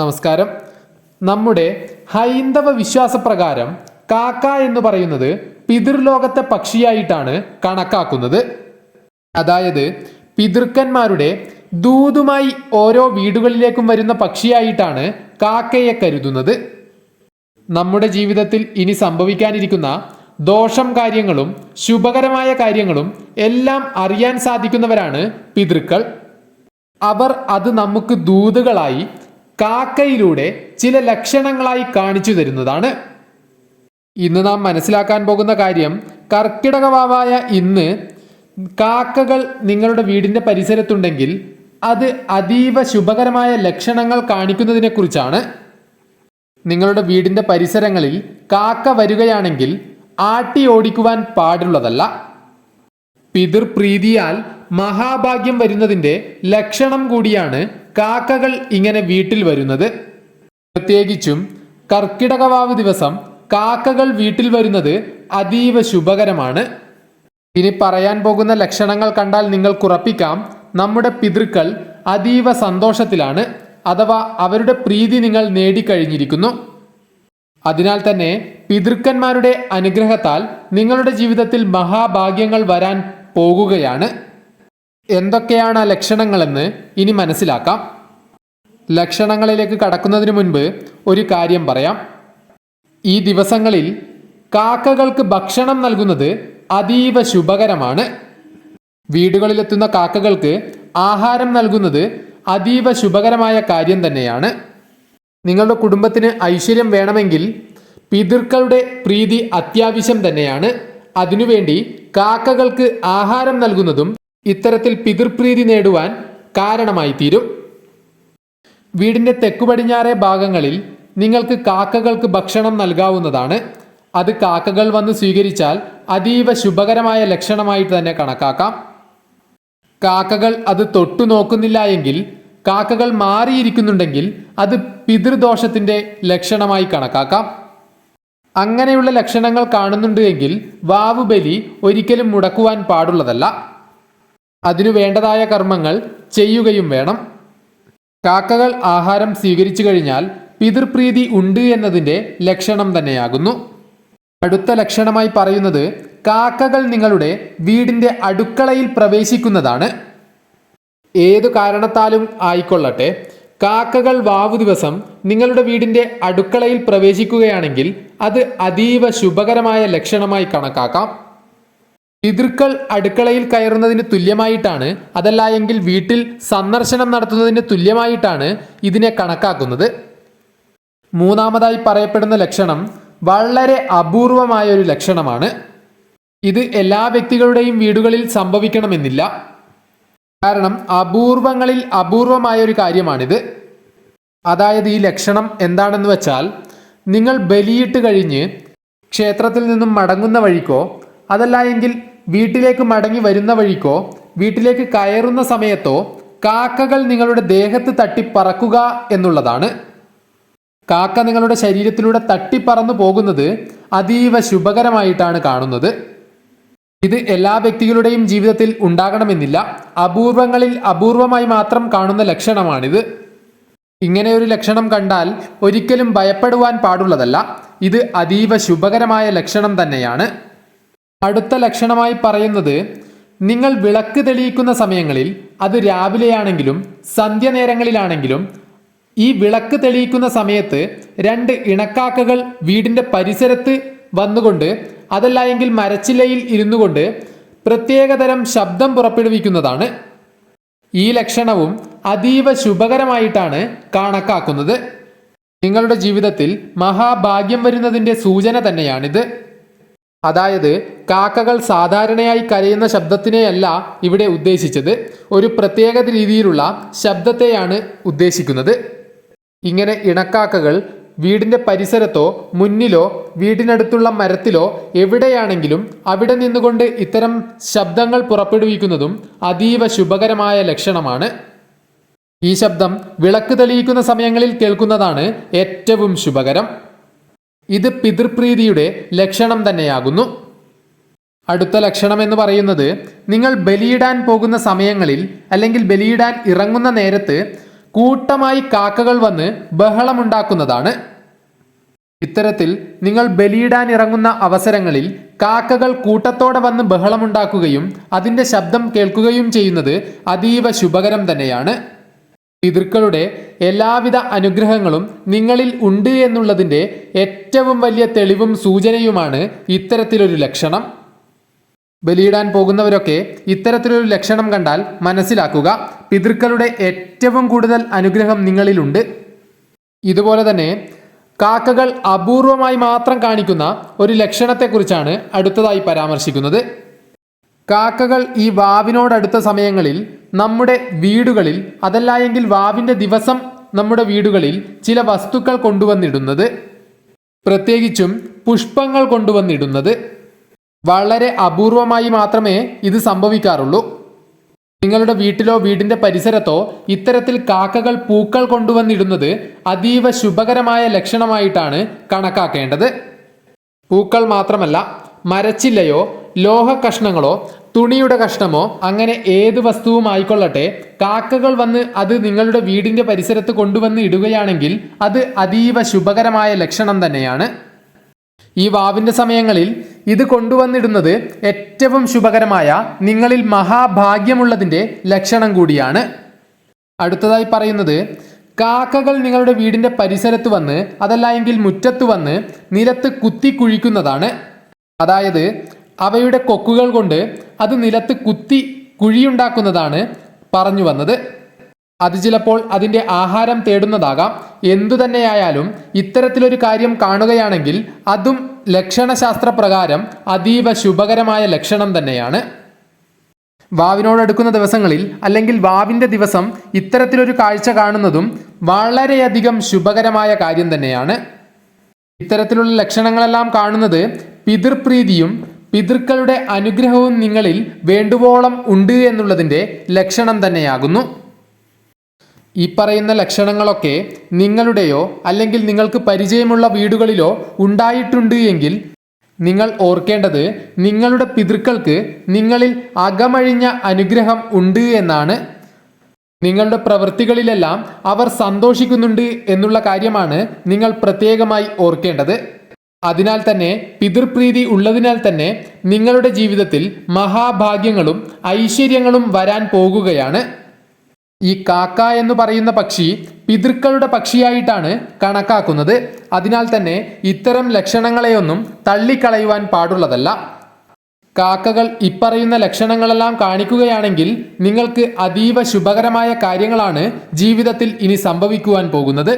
നമസ്കാരം. നമ്മുടെ ഹൈന്ദവ വിശ്വാസപ്രകാരം കാക്ക എന്ന് പറയുന്നത് പിതൃലോകത്തെ പക്ഷിയായിട്ടാണ് കണക്കാക്കുന്നത്. അതായത് പിതൃക്കന്മാരുടെ ദൂതുമായി ഓരോ വീടുകളിലേക്കും വരുന്ന പക്ഷിയായിട്ടാണ് കാക്കയെ കരുതുന്നത്. നമ്മുടെ ജീവിതത്തിൽ ഇനി സംഭവിക്കാനിരിക്കുന്ന ദോഷം കാര്യങ്ങളും ശുഭകരമായ കാര്യങ്ങളും എല്ലാം അറിയാൻ സാധിക്കുന്നവരാണ് പിതൃക്കൾ. അവർ അത് നമുക്ക് ദൂതുകളായി കാക്കയിലൂടെ ചില ലക്ഷണങ്ങളായി കാണിച്ചു തരുന്നതാണ്. ഇന്ന് നാം മനസ്സിലാക്കാൻ പോകുന്ന കാര്യം കർക്കിടകവാവായ ഇന്ന് കാക്കകൾ നിങ്ങളുടെ വീടിന്റെ പരിസരത്തുണ്ടെങ്കിൽ അത് അതീവ ശുഭകരമായ ലക്ഷണങ്ങൾ കാണിക്കുന്നതിനെക്കുറിച്ചാണ്. നിങ്ങളുടെ വീടിന്റെ പരിസരങ്ങളിൽ കാക്ക വരികയാണെങ്കിൽ ആട്ടി ഓടിക്കുവാൻ പാടുള്ളതല്ല. പിതൃപ്രീതിയാൽ മഹാഭാഗ്യം വരുന്നതിന്റെ ലക്ഷണം കൂടിയാണ് കാക്കകൾ ഇങ്ങനെ വീട്ടിൽ വരുന്നത്. പ്രത്യേകിച്ചും കർക്കിടകവാവ് ദിവസം കാക്കകൾ വീട്ടിൽ വരുന്നത് അതീവ ശുഭകരമാണ്. ഇനി പറയാൻ പോകുന്ന ലക്ഷണങ്ങൾ കണ്ടാൽ നിങ്ങൾ കുറപ്പിക്കാം നമ്മുടെ പിതൃക്കൾ അതീവ സന്തോഷത്തിലാണ്. അഥവാ അവരുടെ പ്രീതി നിങ്ങൾ നേടിക്കഴിഞ്ഞിരിക്കുന്നു. അതിനാൽ തന്നെ പിതൃക്കന്മാരുടെ അനുഗ്രഹത്താൽ നിങ്ങളുടെ ജീവിതത്തിൽ മഹാഭാഗ്യങ്ങൾ വരാൻ പോകുകയാണ്. എന്തൊക്കെയാണ് ലക്ഷണങ്ങളെന്ന് ഇനി മനസ്സിലാക്കാം. ലക്ഷണങ്ങളിലേക്ക് കടക്കുന്നതിന് മുൻപ് ഒരു കാര്യം പറയാം. ഈ ദിവസങ്ങളിൽ കാക്കകൾക്ക് ഭക്ഷണം നൽകുന്നത് അതീവ ശുഭകരമാണ്. വീടുകളിലെത്തുന്ന കാക്കകൾക്ക് ആഹാരം നൽകുന്നത് അതീവ ശുഭകരമായ കാര്യം തന്നെയാണ്. നിങ്ങളുടെ കുടുംബത്തിന് ഐശ്വര്യം വേണമെങ്കിൽ പിതൃക്കളുടെ പ്രീതി അത്യാവശ്യം തന്നെയാണ്. അതിനുവേണ്ടി കാക്കകൾക്ക് ആഹാരം നൽകുന്നതും ഇത്തരത്തിൽ പിതൃപ്രീതി നേടുവാൻ കാരണമായി തീരും വീടിന്റെ തെക്കു പടിഞ്ഞാറേ ഭാഗങ്ങളിൽ നിങ്ങൾക്ക് കാക്കകൾക്ക് ഭക്ഷണം നൽകാവുന്നതാണ്. അത് കാക്കകൾ വന്ന് സ്വീകരിച്ചാൽ അതീവ ശുഭകരമായ ലക്ഷണമായിട്ട് തന്നെ കണക്കാക്കാം. കാക്കകൾ അത് തൊട്ടു നോക്കുന്നില്ല എങ്കിൽ കാക്കകൾ മാറിയിരിക്കുന്നുണ്ടെങ്കിൽ അത് പിതൃദോഷത്തിന്റെ ലക്ഷണമായി കണക്കാക്കാം. അങ്ങനെയുള്ള ലക്ഷണങ്ങൾ കാണുന്നുണ്ട് എങ്കിൽ വാവുബലി ഒരിക്കലും മുടക്കുവാൻ പാടുള്ളതല്ല. അതിനു വേണ്ടതായ കർമ്മങ്ങൾ ചെയ്യുകയും വേണം. കാക്കകൾ ആഹാരം സ്വീകരിച്ചു കഴിഞ്ഞാൽ പിതൃപ്രീതി ഉണ്ട് എന്നതിന്റെ ലക്ഷണം തന്നെയാകുന്നു. അടുത്ത ലക്ഷണമായി പറയുന്നത് കാക്കകൾ നിങ്ങളുടെ വീടിന്റെ അടുക്കളയിൽ പ്രവേശിക്കുന്നതാണ്. ഏതു കാരണത്താലും ആയിക്കൊള്ളട്ടെ. കാക്കകൾ വാവു ദിവസം നിങ്ങളുടെ വീടിന്റെ അടുക്കളയിൽ പ്രവേശിക്കുകയാണെങ്കിൽ അത് അതീവ ശുഭകരമായ ലക്ഷണമായി കണക്കാക്കാം. പിതൃക്കൾ അടുക്കളയിൽ കയറുന്നതിന് തുല്യമായിട്ടാണ് അതല്ല എങ്കിൽ വീട്ടിൽ സന്ദർശനം നടത്തുന്നതിന് തുല്യമായിട്ടാണ് ഇതിനെ കണക്കാക്കുന്നത്. മൂന്നാമതായി പറയപ്പെടുന്ന ലക്ഷണം വളരെ അപൂർവമായ ഒരു ലക്ഷണമാണ്. ഇത് എല്ലാ വ്യക്തികളുടെയും വീടുകളിൽ സംഭവിക്കണമെന്നില്ല. കാരണം അപൂർവങ്ങളിൽ അപൂർവമായ ഒരു കാര്യമാണിത്. അതായത് ഈ ലക്ഷണം എന്താണെന്ന് വെച്ചാൽ നിങ്ങൾ ബലിയിട്ട് കഴിഞ്ഞ് ക്ഷേത്രത്തിൽ നിന്നും മടങ്ങുന്ന വഴിക്കോ അതല്ല എങ്കിൽ വീട്ടിലേക്ക് മടങ്ങി വരുന്ന വഴിക്കോ വീട്ടിലേക്ക് കയറുന്ന സമയത്തോ കാക്കകൾ നിങ്ങളുടെ ദേഹത്ത് തട്ടിപ്പറക്കുക എന്നുള്ളതാണ്. കാക്ക നിങ്ങളുടെ ശരീരത്തിലൂടെ തട്ടിപ്പറന്നു പോകുന്നത് അതീവ ശുഭകരമായിട്ടാണ് കാണുന്നത്. ഇത് എല്ലാ വ്യക്തികളുടെയും ജീവിതത്തിൽ ഉണ്ടാകണമെന്നില്ല. അപൂർവങ്ങളിൽ അപൂർവമായി മാത്രം കാണുന്ന ലക്ഷണമാണിത്. ഇങ്ങനെ ഒരു ലക്ഷണം കണ്ടാൽ ഒരിക്കലും ഭയപ്പെടുവാൻ പാടുള്ളതല്ല. ഇത് അതീവ ശുഭകരമായ ലക്ഷണം തന്നെയാണ്. അടുത്ത ലക്ഷണമായി പറയുന്നത് നിങ്ങൾ വിളക്ക് തെളിയിക്കുന്ന സമയങ്ങളിൽ അത് രാവിലെയാണെങ്കിലും സന്ധ്യനേരങ്ങളിലാണെങ്കിലും ഈ വിളക്ക് തെളിയിക്കുന്ന സമയത്ത് രണ്ട് ഇണക്കാക്കകൾ വീടിന്റെ പരിസരത്ത് വന്നുകൊണ്ട് അതല്ല എങ്കിൽ മരച്ചില്ലയിൽ ഇരുന്നു കൊണ്ട് പ്രത്യേകതരം ശബ്ദം പുറപ്പെടുവിക്കുന്നതാണ്. ഈ ലക്ഷണവും അതീവ ശുഭകരമായിട്ടാണ് കണക്കാക്കുന്നത്. നിങ്ങളുടെ ജീവിതത്തിൽ മഹാഭാഗ്യം വരുന്നതിന്റെ സൂചന തന്നെയാണിത്. അതായത് കാക്കകൾ സാധാരണയായി കരയുന്ന ശബ്ദത്തിനെയല്ല ഇവിടെ ഉദ്ദേശിച്ചത്. ഒരു പ്രത്യേക രീതിയിലുള്ള ശബ്ദത്തെയാണ് ഉദ്ദേശിക്കുന്നത്. ഇങ്ങനെ ഇണക്കാക്കകൾ വീടിന്റെ പരിസരത്തോ മുന്നിലോ വീടിനടുത്തുള്ള മരത്തിലോ എവിടെയാണെങ്കിലും അവിടെ നിന്നുകൊണ്ട് ഇത്തരം ശബ്ദങ്ങൾ പുറപ്പെടുവിക്കുന്നതും അതീവ ശുഭകരമായ ലക്ഷണമാണ്. ഈ ശബ്ദം വിളക്ക് തെളിയിക്കുന്ന സമയങ്ങളിൽ കേൾക്കുന്നതാണ് ഏറ്റവും ശുഭകരം. ഇത് പിതൃപ്രീതിയുടെ ലക്ഷണം തന്നെയാകുന്നു. അടുത്ത ലക്ഷണം എന്ന് പറയുന്നത് നിങ്ങൾ ബലിയിടാൻ പോകുന്ന സമയങ്ങളിൽ അല്ലെങ്കിൽ ബലിയിടാൻ ഇറങ്ങുന്ന നേരത്ത് കൂട്ടമായി കാക്കകൾ വന്ന് ബഹളമുണ്ടാക്കുന്നതാണ്. ഇത്തരത്തിൽ നിങ്ങൾ ബലിയിടാൻ ഇറങ്ങുന്ന അവസരങ്ങളിൽ കാക്കകൾ കൂട്ടത്തോടെ വന്ന് ബഹളമുണ്ടാക്കുകയും അതിന്റെ ശബ്ദം കേൾക്കുകയും ചെയ്യുന്നത് അതീവ ശുഭകരം തന്നെയാണ്. പിതൃക്കളുടെ എല്ലാവിധ അനുഗ്രഹങ്ങളും നിങ്ങളിൽ ഉണ്ട് എന്നുള്ളതിന്റെ ഏറ്റവും വലിയ തെളിവും സൂചനയുമാണ് ഇത്തരത്തിലൊരു ലക്ഷണം. ബലിയിടാൻ പോകുന്നവരൊക്കെ ഇത്തരത്തിലൊരു ലക്ഷണം കണ്ടാൽ മനസ്സിലാക്കുക പിതൃക്കളുടെ ഏറ്റവും കൂടുതൽ അനുഗ്രഹം നിങ്ങളിലുണ്ട്. ഇതുപോലെ തന്നെ കാക്കകൾ അപൂർവമായി മാത്രം കാണിക്കുന്ന ഒരു ലക്ഷണത്തെക്കുറിച്ചാണ് അടുത്തതായി പരാമർശിക്കുന്നത്. കാക്കകൾ ഈ വാവിനോടടുത്ത സമയങ്ങളിൽ നമ്മുടെ വീടുകളിൽ അതല്ല എങ്കിൽ വാവിന്റെ ദിവസം നമ്മുടെ വീടുകളിൽ ചില വസ്തുക്കൾ കൊണ്ടുവന്നിടുന്നത് പ്രത്യേകിച്ചും പുഷ്പങ്ങൾ കൊണ്ടുവന്നിടുന്നത്. വളരെ അപൂർവമായി മാത്രമേ ഇത് സംഭവിക്കാറുള്ളൂ. നിങ്ങളുടെ വീട്ടിലോ വീടിന്റെ പരിസരത്തോ ഇത്തരത്തിൽ കാക്കകൾ പൂക്കൾ കൊണ്ടുവന്നിടുന്നത് അതീവ ശുഭകരമായ ലക്ഷണമായിട്ടാണ് കണക്കാക്കേണ്ടത്. പൂക്കൾ മാത്രമല്ല മരച്ചില്ലയോ ലോഹ കഷ്ണങ്ങളോ തുണിയുടെ കഷ്ണമോ അങ്ങനെ ഏത് വസ്തുവും ആയിക്കൊള്ളട്ടെ കാക്കകൾ വന്ന് അത് നിങ്ങളുടെ വീടിന്റെ പരിസരത്ത് കൊണ്ടുവന്ന് ഇടുകയാണെങ്കിൽ അത് അതീവ ശുഭകരമായ ലക്ഷണം തന്നെയാണ്. ഈ വാവിന്റെ സമയങ്ങളിൽ ഇത് കൊണ്ടുവന്നിടുന്നത് ഏറ്റവും ശുഭകരമായ നിങ്ങളിൽ മഹാഭാഗ്യമുള്ളതിന്റെ ലക്ഷണം കൂടിയാണ്. അടുത്തതായി പറയുന്നത് കാക്കകൾ നിങ്ങളുടെ വീടിന്റെ പരിസരത്ത് വന്ന് അതല്ല എങ്കിൽ മുറ്റത്ത് വന്ന് നിലത്ത് കുത്തി കുഴിക്കുന്നതാണ്. അതായത് അവയുടെ കൊക്കുകൾ കൊണ്ട് അത് നിലത്ത് കുത്തി കുഴിയുണ്ടാക്കുന്നതാണ് പറഞ്ഞു വന്നത്. അത് ചിലപ്പോൾ അതിന്റെ ആഹാരം തേടുന്നതാകാം. എന്തു തന്നെയായാലും ഇത്തരത്തിലൊരു കാര്യം കാണുകയാണെങ്കിൽ അതും ലക്ഷണശാസ്ത്ര പ്രകാരം അതീവ ശുഭകരമായ ലക്ഷണം തന്നെയാണ്. വാവിനോടടുക്കുന്ന ദിവസങ്ങളിൽ അല്ലെങ്കിൽ വാവിന്റെ ദിവസം ഇത്തരത്തിലൊരു കാഴ്ച കാണുന്നതും വളരെയധികം ശുഭകരമായ കാര്യം തന്നെയാണ്. ഇത്തരത്തിലുള്ള ലക്ഷണങ്ങളെല്ലാം കാണുന്നത് പിതൃപ്രീതിയും പിതൃക്കളുടെ അനുഗ്രഹവും നിങ്ങളിൽ വേണ്ടുവോളം ഉണ്ട് എന്നുള്ളതിന്റെ ലക്ഷണം തന്നെയാകുന്നു. ഈ പറയുന്ന ലക്ഷണങ്ങളൊക്കെ നിങ്ങളുടെയോ അല്ലെങ്കിൽ നിങ്ങൾക്ക് പരിചയമുള്ള വീടുകളിലോ ഉണ്ടായിട്ടുണ്ട് എങ്കിൽ നിങ്ങൾ ഓർക്കേണ്ടത് നിങ്ങളുടെ പിതൃക്കൾക്ക് നിങ്ങളിൽ അകമഴിഞ്ഞ അനുഗ്രഹം ഉണ്ട് എന്നാണ്. നിങ്ങളുടെ പ്രവൃത്തികളിലെല്ലാം അവർ സന്തോഷിക്കുന്നുണ്ട് എന്നുള്ള കാര്യമാണ് നിങ്ങൾ പ്രത്യേകമായി ഓർക്കേണ്ടത്. അതിനാൽ തന്നെ പിതൃപ്രീതി ഉള്ളതിനാൽ തന്നെ നിങ്ങളുടെ ജീവിതത്തിൽ മഹാഭാഗ്യങ്ങളും ഐശ്വര്യങ്ങളും വരാൻ പോകുകയാണ്. ഈ കാക്ക എന്ന് പറയുന്ന പക്ഷി പിതൃക്കളുടെ പക്ഷിയായിട്ടാണ് കണക്കാക്കുന്നത്. അതിനാൽ തന്നെ ഇത്തരം ലക്ഷണങ്ങളെയൊന്നും തള്ളിക്കളയുവാൻ പാടുള്ളതല്ല. കാക്കകൾ ഇപ്പറയുന്ന ലക്ഷണങ്ങളെല്ലാം കാണിക്കുകയാണെങ്കിൽ നിങ്ങൾക്ക് അതീവ ശുഭകരമായ കാര്യങ്ങളാണ് ജീവിതത്തിൽ ഇനി സംഭവിക്കുവാൻ പോകുന്നത്.